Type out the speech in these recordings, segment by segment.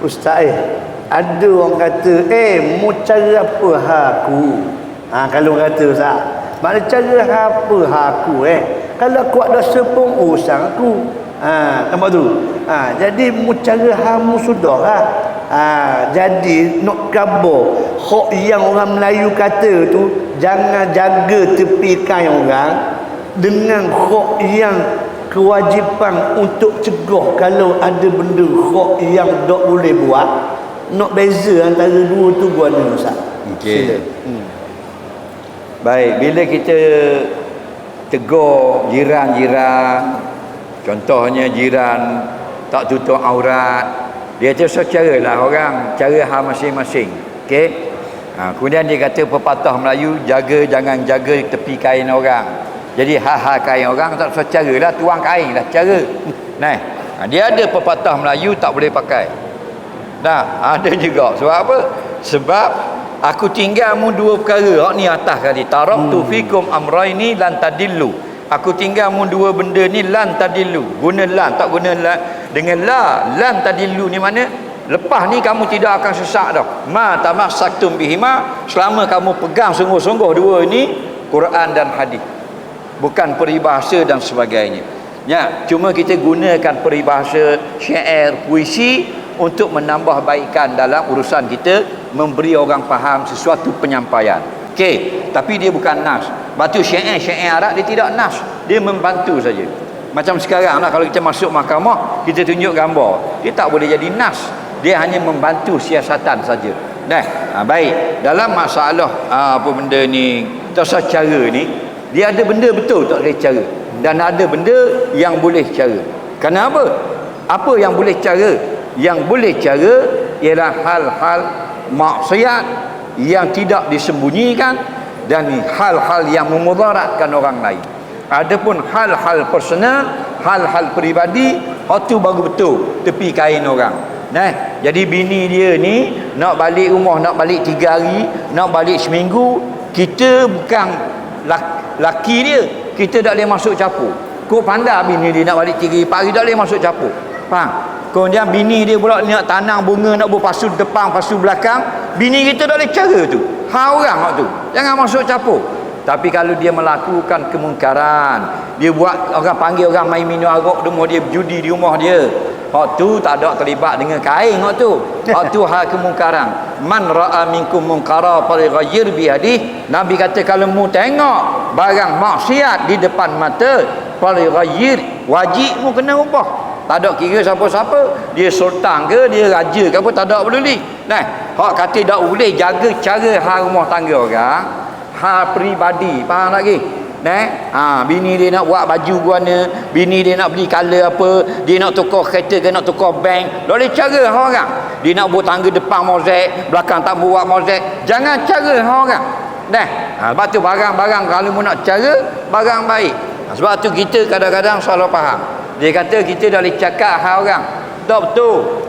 Ustaz eh, ada orang kata, eh, mu cara apa aku? Ha, kalau kata Ustaz, mana cara apa aku eh? Kalau kuat dosa pun usang aku. Ha, nampak tu? Ha, jadi mu cara hamu sudah lah. Ha, jadi nak kabar hak yang orang Melayu kata tu jangan jaga tepikan orang dengan hak yang kewajipan untuk cegah kalau ada benda hak yang tak boleh buat nak beza antara dua tu gua ada Ustaz. Sila. Hmm. Baik, bila kita tegur jiran-jiran, contohnya jiran tak tutup aurat, dia tu secara lah orang, cara hal masing-masing. Okey? Ha, kemudian dia kata pepatah Melayu, jaga jangan jaga tepi kain orang. Jadi hal-hal kain orang tak secara lah, tuang kain lah cara. Nah, ha, dia ada pepatah Melayu tak boleh pakai. Nah, ada juga. Sebab apa? Sebab aku tinggal mu dua perkara. Hak ni atas kali. Taraktu hmm. fikum amraini lan tadillu. Aku tinggal mu dua benda ni lan tadillu. Guna lan, tak guna lan. Dengan la, lan tadillu ni mana? Lepas ni kamu tidak akan sesak dah. Ma tamassaktum bihima selama kamu pegang sungguh-sungguh dua ini Quran dan hadis. Bukan peribahasa dan sebagainya. Ya, cuma kita gunakan peribahasa syair, puisi untuk menambah baikkan dalam urusan kita memberi orang faham sesuatu penyampaian. Okey, tapi dia bukan nas. Batu syair-syair Arab dia tidak nas. Dia membantu saja. Macam sekarang lah kalau kita masuk mahkamah, kita tunjuk gambar. Dia tak boleh jadi nas. Dia hanya membantu siasatan saja. Nah, ha, baik. Dalam masalah ha, apa benda ni, tasa cara ni, dia ada benda betul tak boleh cara. Dan ada benda yang boleh cara. Kenapa? Apa yang boleh cara? Yang boleh cara ialah hal-hal maksiat yang tidak disembunyikan dan hal-hal yang memudaratkan orang lain. Adapun hal-hal personal, hal-hal peribadi, itu baru betul tepi kain orang. Nah, jadi bini dia ni nak balik rumah, nak balik tiga hari, nak balik seminggu, kita bukan laki dia, kita tak boleh masuk capur. Kau pandai bini dia nak balik tiga pagi tak boleh masuk capur. Faham? Kemudian bini dia pula nak tanam bunga, nak buat pasu depan, pasu belakang. Bini kita tak boleh cara tu. Ha orang tu. Jangan masuk capur. Tapi kalau dia melakukan kemungkaran, dia buat orang panggil orang main minum arak rumah dia berjudi di rumah dia. Hak tu tak ada terlibat dengan kain hak tu. Hak tu hal kemungkaran. Man ra'a minkum munkara falyughayyir bi yadihi. Nabi kata kalau mu tengok barang maksiat di depan mata, falyughayyir, wajib mu kena ubah. Tak ada kira siapa-siapa. Dia sultan ke, dia raja ke apa, tak ada peduli. Nah, hak kata tak boleh jaga cara hal rumah tangga orang hal peribadi faham lagi Nah, ha, bini dia nak buat baju guana, bini dia nak beli color apa, dia nak tukar kereta ke nak tukar bank. Boleh cara orang. Dia nak buat tangga depan mozaik, belakang tak buat mozaik. Jangan cara orang. Nah, ha, sebab tu barang-barang kalau mu nak cara, barang baik. Ha, sebab tu kita kadang-kadang salah faham. Dia kata kita dah boleh cakap orang. Tak betul.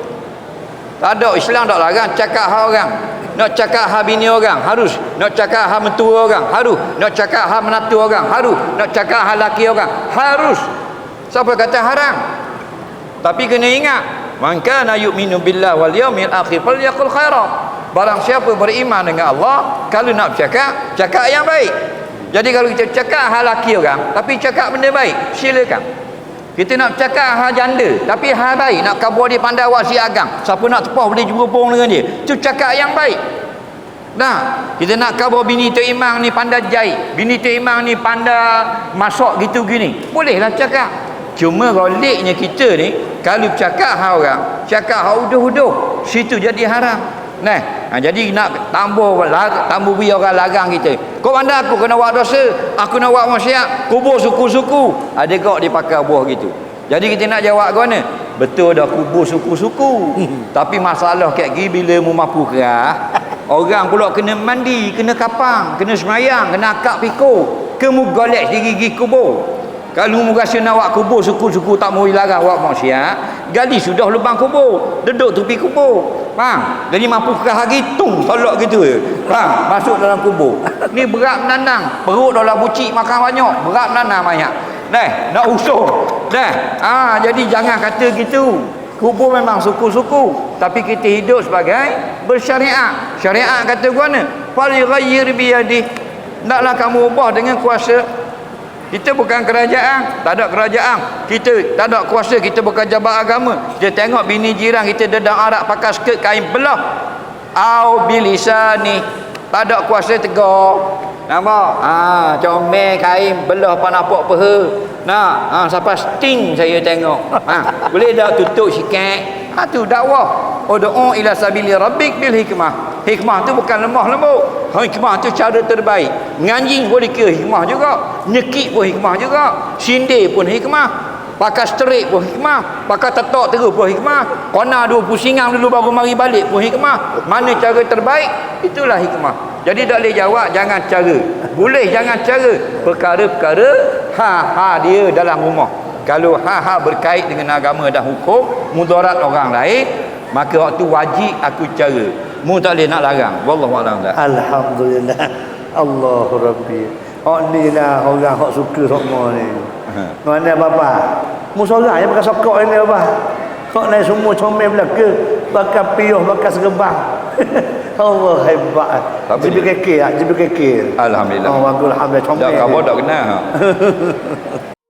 Tak ada Islam tak larang cakap hal orang. Nak cakap hal bini orang harus. Nak cakap hal mentua orang harus. Nak cakap hal menatu orang harus. Nak cakap hal laki orang harus. Siapa kata haram? Tapi kena ingat, man kana yu'minu billahi wal yawmil akhir falyaqul khairan. Barang siapa beriman dengan Allah, kalau nak cakap, cakap yang baik. Jadi kalau kita cakap hal laki orang, tapi cakap benda baik, silakan. Kita nak cakap hal janda Tapi hal baik. Nak kabur dia pandai awak si agang. Siapa nak tepah boleh berhubung dengan dia. Itu cakap yang baik. Nah, kita nak kabur bini tu imang ni pandai jahit. Bini tu imang ni pandai masak gitu gini Bolehlah cakap. Cuma roliknya kita ni Kalau cakap hal orang Cakap hal uduh-uduh Situ jadi haram. Nah, ha, jadi nak tambah tambah biar orang larang kita. Kau pandai aku kena buat dosa, aku nak buat maksiat, kubur suku-suku. Ada kau dia pakai buah gitu. Jadi kita nak jawab ke mana? Betul dah kubur suku-suku. Tapi masalah kayak gini bila mu mampu kerah, orang pula kena mandi, kena kapang, kena semayang, kena akak piko. Kemu golek gigi-gigi kubur. Kalau mu rasa nak buat kubur suku-suku tak mau larang buat maksiat, gali sudah lubang kubur, duduk tepi kubur. Faham? Jadi mampu kerah lagi tung tolak gitu je. Faham? Masuk dalam kubur. Ni berat menandang, perut dah lah bucik makan banyak, berat menandang banyak. Dah, nak usung. Dah. Ah, ha, jadi jangan kata gitu. Kubur memang suku-suku. tapi kita hidup sebagai bersyariat syariat kata gua mana fal ghayyir bi yadi naklah kamu ubah dengan kuasa kita bukan kerajaan. Tak ada kerajaan. Kita tak ada kuasa kita bukan jabat agama. Dia tengok bini jiran kita dedang arak pakai skirt kain belah. Au bilisani. Tak ada kuasa tegur. Nampak? Ha comel kain belah panapok peha. Nah ha sampai sting saya tengok. Ha boleh tak tutup sikit ha tu dakwah. Ud'u ila sabili rabbik bil hikmah. Hikmah tu bukan lemah lembut hikmah tu cara terbaik. Nganjing boleh kira hikmah juga nyekik pun hikmah juga sindir pun hikmah pakai straight pun hikmah pakai tetok terus pun hikmah kona dua pusingan dulu baru mari balik pun hikmah. Mana cara terbaik? Itulah hikmah. Jadi tak boleh jawab jangan cara. Boleh jangan cara. Perkara-perkara ha-ha dia dalam rumah. Kalau ha-ha berkait dengan agama dan hukum mudarat orang lain maka waktu wajib aku cara mu tak boleh nak larang wallahu a'lam dah Alhamdulillah. Allahu Rabbi. Hak ni lah orang hak suka semua ni. Mana bapa? Mu seorang yang pakai sokok ini apa? Hak naik semua comel belaka. Bakal piuh, bakal serebang. Allah hebat. Tapi- Jibi keke lah, jibi keke. alhamdulillah Oh, bagus alhamdulillah comel. dak kau tak kenal ha.